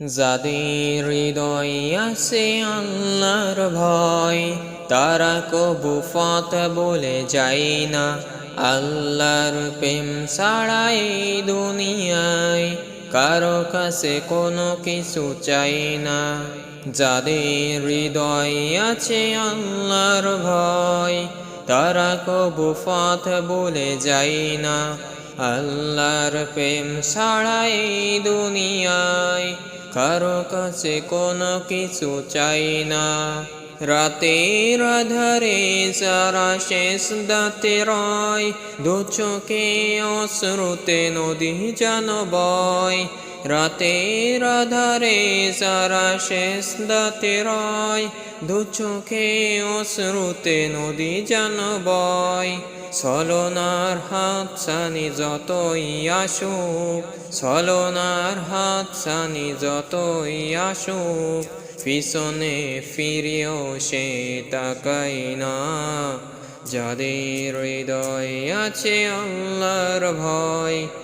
যাদের হৃদয় আছে আল্লাহর ভয়, তারা কবু ফত বলে যায় না। আল্লাহর প্রেম ছাড়া এই দুনিয়ায় কারও কাছে কোনো কিছু চাই না। যাদের হৃদয় আছে আল্লাহর ভয়, তারা কবু পথ বলে যায় না। আল্লাহর প্রেম ছাড়া এই দুনিয়ায় কারও কাছে কোনো কিছু চাই না। রাতের আধারে সারা শেষ দাঁতে রয়, দু চোখে অশ্রুতে নদী যেন বয়। রাতের আধারে যারা শেষ দাতে রয়, দু চোখে অশ্রুতে নদী যেন বয়। ছলনার হাত সানি যতই আসুক, ছলনার হাত সানি যতই আসুক, পিছনে ফিরেও সে তাকাই না। যাদের হৃদয় আছে আল্লাহর ভয়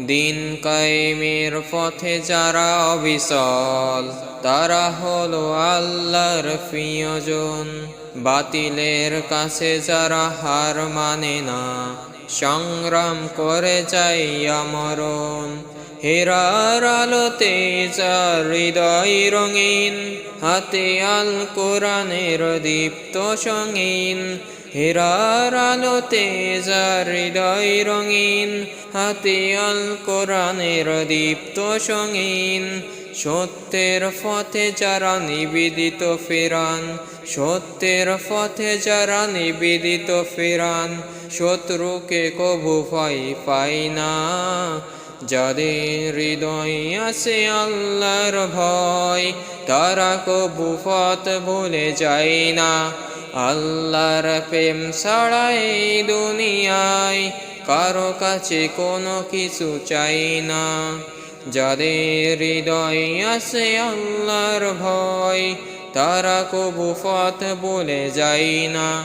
দিন কায়েমের পথে যারা অবিচল, তারা হলো আল্লাহর প্রিয়জন। বাতিলের কাছে যারা হার মানে না, সংগ্রাম করে যাই আমরণ। হেরার আলোতে যার হৃদয় রঙিন, হাতে আল কোরআনের দীপ্ত সঙ্গীন হেরার আলোতে যার হৃদয় রঙিন হাতে আল কোরআনের দীপ্ত সঙ্গীন। সত্যের পথে যারা নিবেদিত ফেরান, সত্যের পথে যারা নিবেদিত ফেরান, শত্রুকে কবু পাই পাই না। যাদের হৃদয় আছে আল্লাহর ভয়, তারা কবু পথ বলে যায় না। আল্লাহর প্রেম ছাড়াই দুনিয়ায় কারও কাছে কোনো কিছু চাই না। যাদের হৃদয় আছে আল্লাহর ভয়, তারা কবু পথ বলে যায় না।